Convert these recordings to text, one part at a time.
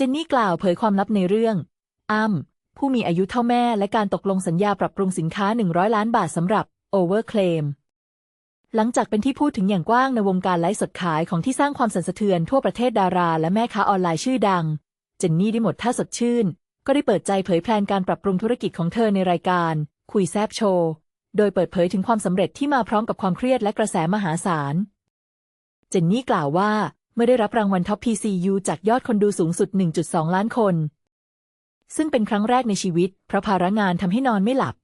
เจนนี่กล่าวเผยความลับในเรื่องอ้ำผู้มีอายุเท่าแม่และการตกลงสัญญาปรับปรุงสินค้า 100 ล้านบาทสำหรับ Overclaim หลังจากเป็นที่พูดถึงอย่างกว้างในวงการไลฟ์สดขายของที่สร้างความสั่นสะเทือนทั่วประเทศดารา และแม่ค้าออนไลน์ชื่อดัง เจนนี่ได้หมดท่าสดชื่น ก็ได้เปิดใจเผยแพลนการปรับปรุงธุรกิจของเธอในรายการ คุยแซบโชว์โดยเปิดเผยถึงความสำเร็จที่มาพร้อมกับความเครียดและกระแสมหาศาล เจนนี่กล่าวว่า มื่อได้รับรางวัลท็อป PCU จากยอดคนดูสูงสุด 1.2 ล้านคน ซึ่งเป็นครั้งแรกในชีวิต เพราะภาระงานทำให้นอนไม่หลับ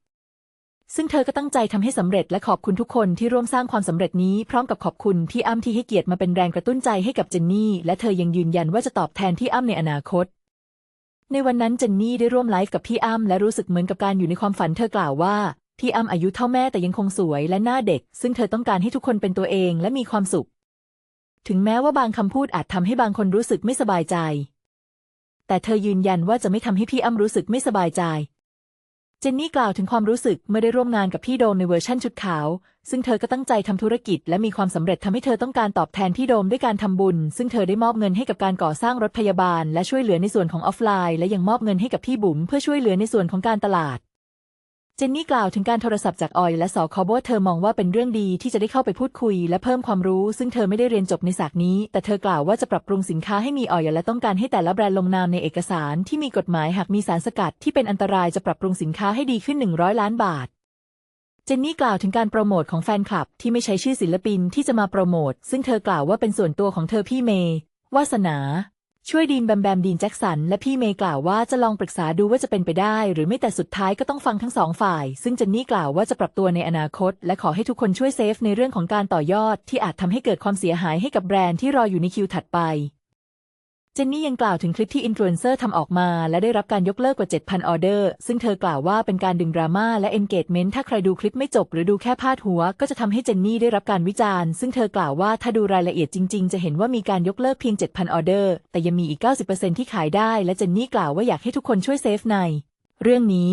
ซึ่งเธอก็ตั้งใจทำให้สำเร็จและขอบคุณทุกคนที่ร่วมสร้างความสำเร็จนี้พร้อมกับขอบคุณพี่อ้ำที่ให้เกียรติมาเป็นแรงกระตุ้นใจให้กับเจนนี่ และเธอยังยืนยันว่าจะตอบแทนพี่อ้ำในอนาคตในวันนั้นเจนนี่ได้ร่วมไลฟ์กับพี่อ้ำและรู้สึกเหมือนกับการอยู่ในความฝันเธอกล่าวว่า พี่อ้ำอายุเท่าแม่แต่ยังคงสวยและหน้าเด็ก ซึ่งเธอต้องการให้ทุกคนเป็นตัวเองและมีความสุข ถึงแม้ว่าบางคำพูดอาจทำให้บางคนรู้สึกไม่สบายใจ แต่เธอยืนยันว่าจะไม่ทำให้พี่อ้ำรู้สึกไม่สบายใจ เจนนี่กล่าวถึงความรู้สึกเมื่อได้ร่วมงานกับพี่โดมในเวอร์ชั่นชุดขาว ซึ่งเธอก็ตั้งใจทำธุรกิจ และมีความสำเร็จทำให้เธอต้องการตอบแทนพี่โดมด้วยการทำบุญ ซึ่งเธอได้มอบเงินให้กับการก่อสร้างรถพยาบาล และช่วยเหลือในส่วนของออฟไลน์ และยังมอบเงินให้กับพี่บุ๋มเพื่อช่วยเหลือในส่วนของการตลาด เจนนี่กล่าวถึงการโทรศัพท์จากออยและสคบเธอมองว่าเป็นเรื่องดีที่จะได้เข้าไปพูดคุย และเพิ่มความรู้ ซึ่งเธอไม่ได้เรียนจบในศาสตร์นี้ แต่เธอกล่าวว่าจะปรับปรุงสินค้าให้มีออยและต้องการให้แต่ละแบรนด์ลงนามในเอกสารที่มีกฎหมายหากมีสารสกัดที่เป็นอันตรายจะปรับปรุงสินค้าให้ดีขึ้น 100 ล้านบาทเจนนี่กล่าวถึงการโปรโมทของแฟนคลับที่ไม่ใช้ชื่อศิลปินที่จะมาโปรโมท ซึ่งเธอกล่าวว่าเป็นส่วนตัวของเธอพี่เมย์วาสนา ช่วยดีนแบมแบมดีนแจ็คสัน และพี่เมย์กล่าวว่าจะลองปรึกษาดูว่าจะเป็นไปได้ หรือไม่แต่สุดท้ายก็ต้องฟังทั้งสองฝ่าย ซึ่งเจนนี่กล่าวว่าจะปรับตัวในอนาคต และขอให้ทุกคนช่วยเซฟในเรื่องของการต่อยอด ที่อาจทำให้เกิดความเสียหายให้กับแบรนด์ที่รออยู่ในคิวถัดไป เจนนี่ยังกล่าวถึงคลิปที่อินฟลูเอนเซอร์ทำออกมา และได้รับการยกเลิกกว่า 7,000 ออเดอร์ ซึ่งเธอกล่าวว่าเป็นการดึงดราม่าและเอนเกจเมนต์ถ้าใครดูคลิปไม่จบหรือดูแค่พาดหัว ก็จะทำให้เจนนี่ได้รับการวิจารณ์ ซึ่งเธอกล่าวว่าถ้าดูรายละเอียดจริง ๆ จะเห็นว่ามีการยกเลิกเพียง 7,000 ออเดอร์ แต่ยังมีอีก 90%ที่ขายได้ และเจนนี่กล่าวว่าอยากให้ทุกคนช่วยเซฟในเรื่องนี้